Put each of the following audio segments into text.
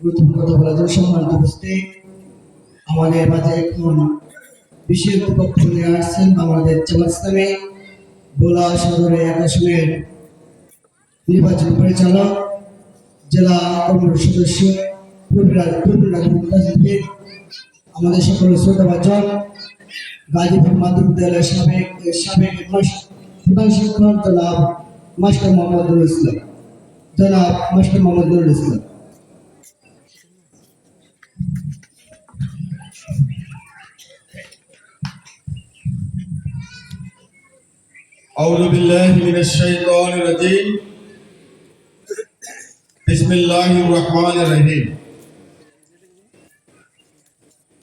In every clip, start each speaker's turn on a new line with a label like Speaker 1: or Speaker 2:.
Speaker 1: গুরুত্বপূর্ণ কথা বলার জন্য সম্মানিত উপস্থিত আমাদের মাঝে এখন বিশেষ বক্তব্য নিয়ে আসছেন বাংলাদেশ জামাত ইসলামী বোলা সদরের এক নির্বাচন পরিচালক, জেলা কমিটির সদস্য আমাদের সকল গাজীপুর মাধ্যমিক বিদ্যালয়ের সাবেক সাবেক প্রধান শিক্ষক জনাব মাস্টার মোহাম্মদ ইসলাম। জনাব মাস্টার মোহাম্মদ নুরুল ইসলাম
Speaker 2: أعوذ بالله من الشيطان الرجيم بسم الله الرحمن الرحيم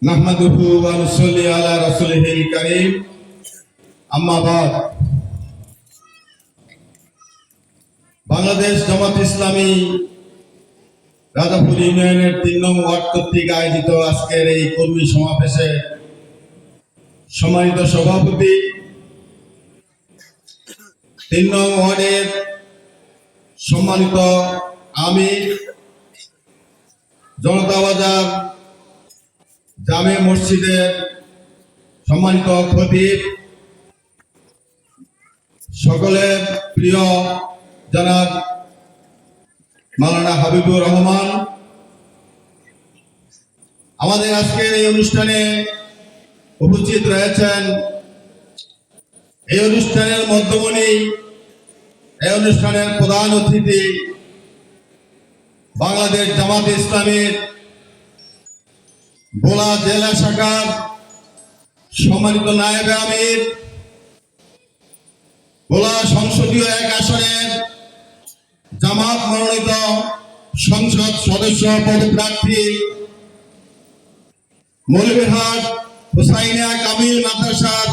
Speaker 2: نحمده ونصلي على رسوله الكريم أما بعد বাংলাদেশ জামাত ইসলামী রাজাপুর ইউনিয়নের তিন নং ওয়ার্ড কর্তৃক আয়োজিত আজকের এই কর্মী সমাবেশে সম্মানিত সভাপতি, তিন নং ওয়ার্ডের সম্মানিত আমি, জনতা বাজার জামে মসজিদের সম্মানিত খতিব সকলের প্রিয় জনাব মাওলানা হাবিবুর রহমান, আমাদের আজকের এই অনুষ্ঠানে উপস্থিত রয়েছেন। এই অনুষ্ঠানের মধ্যমণি, এই অনুষ্ঠানের প্রধান অতিথি বাংলাদেশ জামাত ইসলামের বোলা জেলা শাখার সম্মানিত নায়েবে আমির বোলা সংসদীয় এক আসনের জামাত মনোনীত সংসদ সদস্য পদপ্রার্থী মৌলভীরহাট হুসাইনিয়া কামিল মাদ্রাসার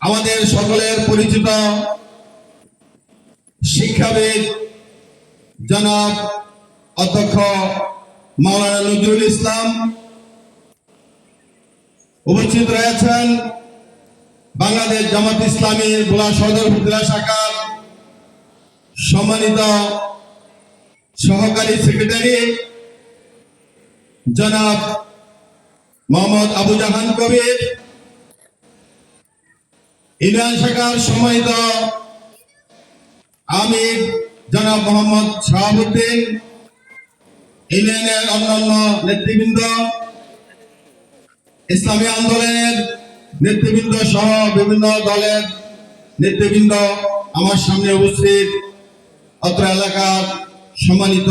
Speaker 2: আমাদের সকলের পরিচিত শিক্ষাবিদ জনাব অধ্যক্ষ মাওলানা নজরুল ইসলাম উপস্থিত রয়েছেন বাংলাদেশ জামাত ইসলামী বোলা সদর উপজেলা শাখার সম্মানিত সহকারী সেক্রেটারি, জনাব মোহাম্মদ আবু জাহান কবির ইউনিয়ন শাখার সম্মানিত আমির জনাব মোহাম্মদ শাহাবুদ্দিন, ইউনিয়নের অন্যান্য নেতৃবৃন্দ, ইসলামী আন্দোলনের নেতৃবৃন্দ সহ বিভিন্ন দলের নেতৃবৃন্দ আমার সামনে উপস্থিত। অত্র এলাকার সম্মানিত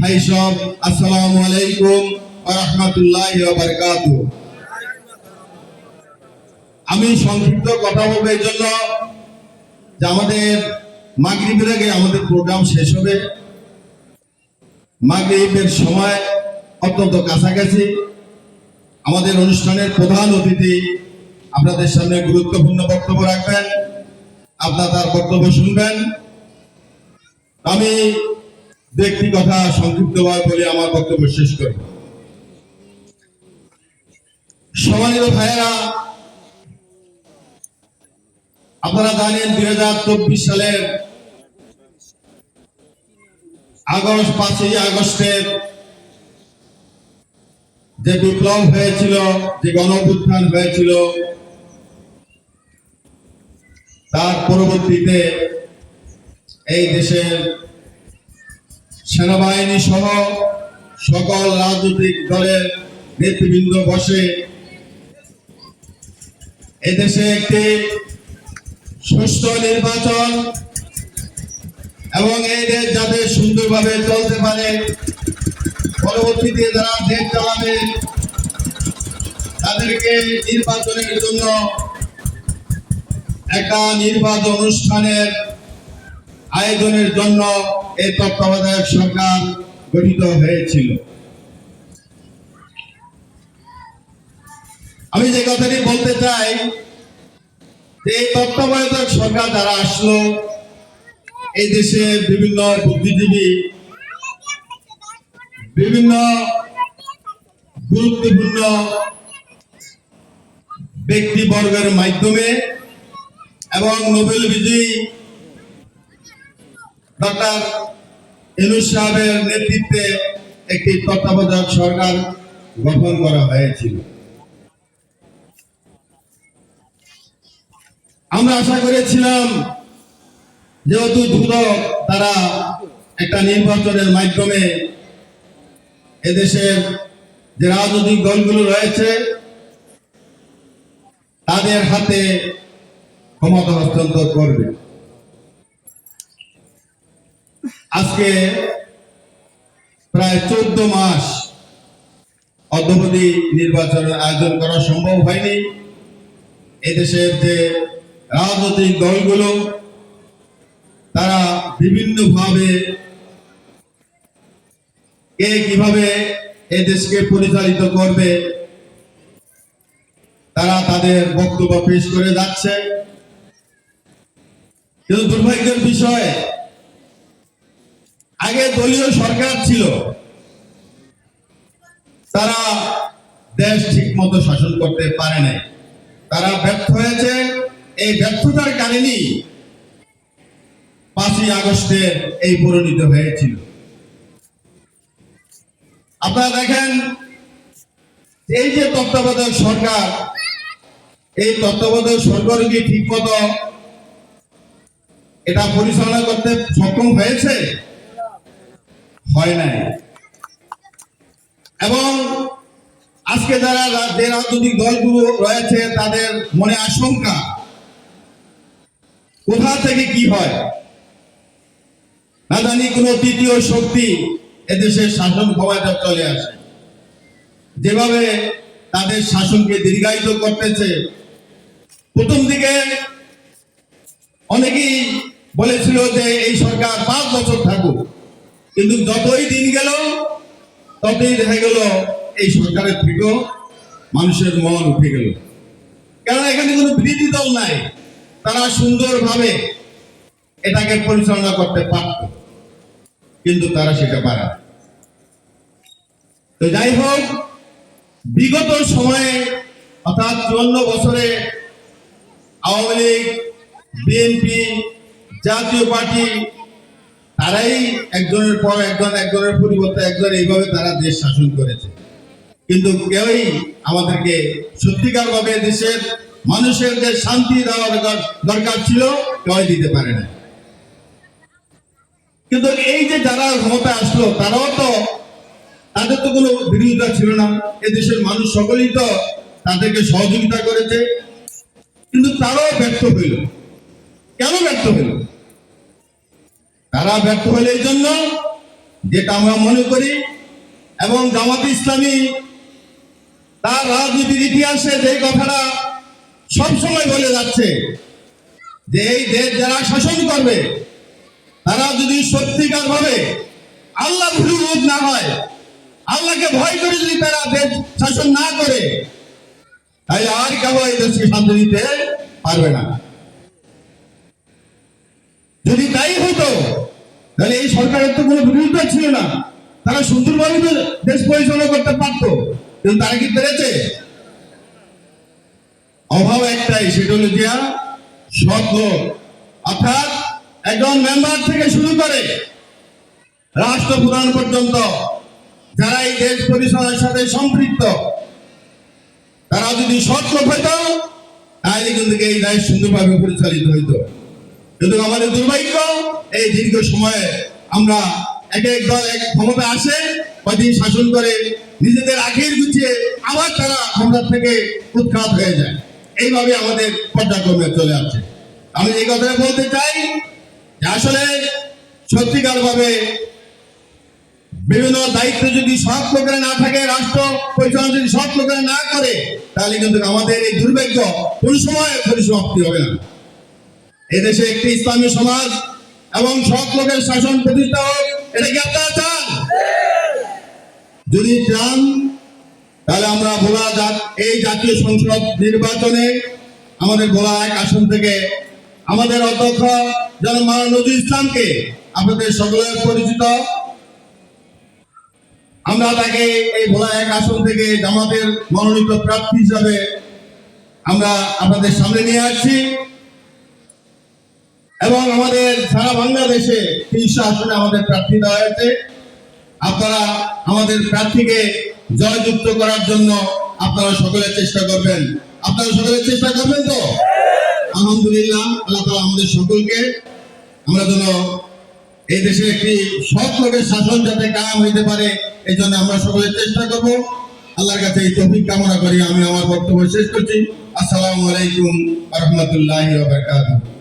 Speaker 2: ভাই সব, আসসালামু আলাইকুম রহমতুল্লাহ বারকাতুহ। আমি সংক্ষিপ্ত কথা বলব এই জন্য যে আমাদের মাগরিবের আগে আমাদের প্রোগ্রাম শেষ হবে। মাগরিবের সময় অত্যন্ত কাছাকাছি। আমাদের অনুষ্ঠানের প্রধান অতিথি আপনাদের সামনে গুরুত্বপূর্ণ বক্তব্য রাখবেন। আপনারা তার বক্তব্য শুনবেন। আমি ব্যক্তি কথা সংক্ষিপ্তভাবে বলে আমার বক্তব্য শেষ করি। সম্মানিত ভাইয়েরা, আপনারা জানেন দুই হাজার চব্বিশ সালের আগস্ট, পাঁচই আগস্টের যে বিপ্লব হয়েছিল, যে গণ অভ্যুত্থান হয়েছিল, তার পরবর্তীতে এই দেশের সেনাবাহিনী সহ সকল রাজনৈতিক দলের নেতৃবৃন্দ বসে এদেশে একটি সুষ্ঠু নির্বাচন এবং এই দেশ যাতে সুন্দরভাবে চলতে পারে, পরবর্তীতে যারা দেশ চালাবে, তাদেরকে নির্বাচনের জন্য একটা নির্বাচন অনুষ্ঠানের আয়োজনের জন্য এই তত্ত্বাবধায়ক সরকার গঠিত হয়েছিল। আমি যে কথাটি বলতে চাই এই তত্ত্বাবধায়ক সরকার যারা আসলো, এই দেশে বিভিন্ন বুদ্ধিজীবী, বিভিন্ন গুরুত্বপূর্ণ ব্যক্তিবর্গের মাধ্যমে এবং নোবেল বিজয়ী ডক্টর ইনুস সাহেবের নেতৃত্বে একটি তত্ত্বাবধায়ক সরকার গঠন করা হয়েছিল। আমরা আশা করেছিলাম যেহেতু দ্রুত তারা একটা নির্বাচনের মাধ্যমে এদেশের যে রাজনৈতিক দলগুলো রয়েছে, তাদের হাতে ক্ষমতা হস্তান্তর করবে। আজকে প্রায় চোদ্দ মাস অদ্যবধি নির্বাচনের আয়োজন করা সম্ভব হয়নি। এদেশের যে রাজনৈতিক দলগুলো, তারা বিভিন্নভাবে কে কীভাবে এদেশকে পরিচালিত করবে, তারা তাদের বক্তব্য পেশ করে যাচ্ছে। কিন্তু দুর্ভাগ্যের বিষয় আগে দলীয় সরকার ছিল। তারা দেশ ঠিক মতো শাসন করতে পারে নাই। তারা ব্যর্থ হয়েছে। এই ব্যর্থতার কারণেই পাঁচই আগস্টে এই পরিণত হয়েছিল। আপনারা দেখেন, এই যে তত্ত্বাবধায়ক সরকার, এই তত্ত্বাবধায়ক সরকার কি ঠিক মতো এটা পরিচালনা করতে সক্ষম হয়েছে? হয় নাই। এবং আজকে যারা যে রাজনৈতিক দলগুলো রয়েছে, তাদের মনে আশঙ্কা, কোথা থেকে কি হয়? না জানি কোনো তৃতীয় শক্তি এদেশের শাসন ক্ষমতা চলে আসে। যেভাবে তাদের শাসনকে দীর্ঘায়িত করতেছে, প্রথম দিকে অনেকেই বলেছিল যে এই সরকার পাঁচ বছর থাকুক। কিন্তু যতই দিন গেল, ততই দেখা গেল এই সরকারের থেকেও মানুষের মন উঠে গেল। কেন এখানে কোনো বিরোধী দল নাই, তারা সুন্দরভাবে এটাকে পরিচালনা করতে পারত, কিন্তু তারা সেটা পারে তো যাই হোক, বিগত সময়ে, অর্থাৎ চুয়ান্ন বছরে আওয়ামী লীগ, বিএনপি, জাতীয় পার্টি তারাই একজনের পর একজন, একজনের পরিবর্তে একজন, এইভাবে তারা দেশ শাসন করেছে। কিন্তু কেউই আমাদেরকে সত্যিকার ভাবে দেশের মানুষের যে শান্তি দেওয়া দরকার দরকার ছিল কেউ দিতে পারে না কিন্তু এই যে যারা ক্ষমতা আসলো, তারাও তো, তাদের তো কোনো বিরোধিতা ছিল না। এদেশের মানুষ সকলেই তো তাদেরকে সহযোগিতা করেছে। কিন্তু তারাও ব্যর্থ হইল। কেন ব্যর্থ হইল? তারা ব্যর্থ হলে এই জন্য যেটা আমরা মনে করি এবং জামাত ইসলামী তার রাজনীতির ইতিহাসে যে কথাটা সবসময় বলে যাচ্ছে যে এই দেশ যারা শাসন করবে, তারা যদি সত্যিকার ভাবে আল্লাহ ভুলুবোধ না হয়, আল্লাহকে ভয় করে যদি তারা দেশ শাসন না করে, তাহলে আর কেউ এই দেশকে শান্তি দিতে পারবে না। যদি তাই হতো তাহলে এই সরকারের তো কোনো বিরোধিতা ছিল না। তারা সুন্দরভাবে তো দেশ পরিচালনা করতে পারতো, কিন্তু তারা কি পেরেছে? অভাব একটাই, সেটা হলো যে সৎ লোক। অর্থাৎ একজন মেম্বার থেকে শুরু করে রাষ্ট্রপ্রধান পর্যন্ত, যারা এই দেশ পরিচালনার সাথে সম্পৃক্ত, তারা যদি সৎ লোক হইতো, তাহলে কিন্তু এই দেশ সুন্দরভাবে পরিচালিত হইতো। কিন্তু আমাদের দুর্ভাগ্য, এই দীর্ঘ সময়ে আমরা এক এক দল এক ক্ষমতা আসে কদিন শাসন করে নিজেদের আখের গুছিয়ে আবার তারা ক্ষমতা থেকে উৎখাত হয়ে যায়। এইভাবে আমাদের পর্যায়ক্রমে চলে আসছে। আমি এই কথাটা বলতে চাই যে আসলে সত্যিকার ভাবে বিভিন্ন দায়িত্ব যদি সৎ লোকেরা না থাকে, রাষ্ট্র পরিচালনা যদি সৎ লোকেরা না করে, তাহলে কিন্তু আমাদের এই দুর্ভাগ্য কোন সময় পরিসমাপ্তি হবে না। এদেশে একটি ইসলামী সমাজ এবং সব লোকের শাসন প্রতিষ্ঠা হোক, এটা কি আপনারা চান? যদি চান, তাহলে আমরা ভোলা জাত, এই জাতীয় সংসদ নির্বাচনে আমাদের ভোলা এক আসন থেকে আমাদের অধ্যক্ষ মাওলানা নজরুল ইসলামকে আপনাদের সকলের পরিচিত। আমরা তাকে এই ভোলা এক আসন থেকে জামাতের মনোনীত প্রার্থী হিসাবে আমরা আপনাদের সামনে নিয়ে আসছি। এবং আমাদের সারা বাংলাদেশে তিনশো আসনে আমাদের প্রার্থী দেওয়া হয়েছে। আপনারা আমাদের প্রার্থীকে জয়যুক্ত করার জন্য আপনারা সকলে চেষ্টা করবেন। আপনারা সকলে চেষ্টা করবেন তো? আলহামদুলিল্লাহ, আল্লাহ তালা আমাদের সকলকে, আমরা যেন এই দেশে একটি সৎ লোকের শাসন যাতে কায়েম হইতে পারে, এই জন্য আমরা সকলে চেষ্টা করব। আল্লাহর কাছে এই তৌফিক কামনা করি। আমি আমার বক্তব্য শেষ করছি। আসসালামু আলাইকুম রহমতুল্লাহ বারকাতুহ।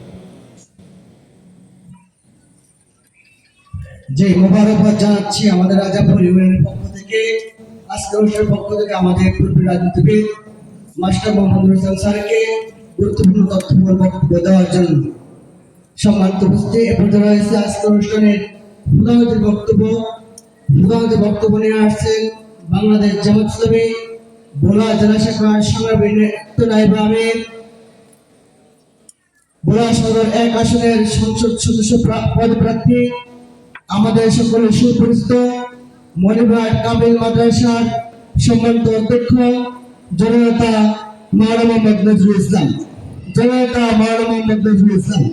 Speaker 1: যে মোবারকবাদ জানাচ্ছি আমাদের রাজাপুর ইউনিয়নের পক্ষ থেকে, আজকে অনুষ্ঠানের পক্ষ থেকে আমাদের পূর্ব রাজনীতিবিদ, মাস্টার মোহাম্মদ হোসেন স্যারকে গুরুত্বপূর্ণ তথ্যপূর্ণ বক্তব্য দেওয়ার জন্য সম্মানিত উপস্থিতি। এ পর্যন্ত রয়েছে আজকের অনুষ্ঠানের হুদাহতির বক্তব্য। হুদাহতির বক্তব্য নিয়ে আসছেন বাংলাদেশ জামাত ইসলামী ভোলা জেলা শাখার সংগ্রামী নেতৃত্ব নাইব আমির। ভোলা সদর এক আসনের সংসদ সদস্য প্রা- পদপ্রার্থী আমাদের সকলে সুপরিচিত মনিভাট কামিল মাদ্রাসার সম্মানিত অধ্যক্ষ জনতা মাওলানা মোহাম্মদ নজরুল ইসলাম। জনতা মাওলানা মোহাম্মদ নজরুল ইসলাম।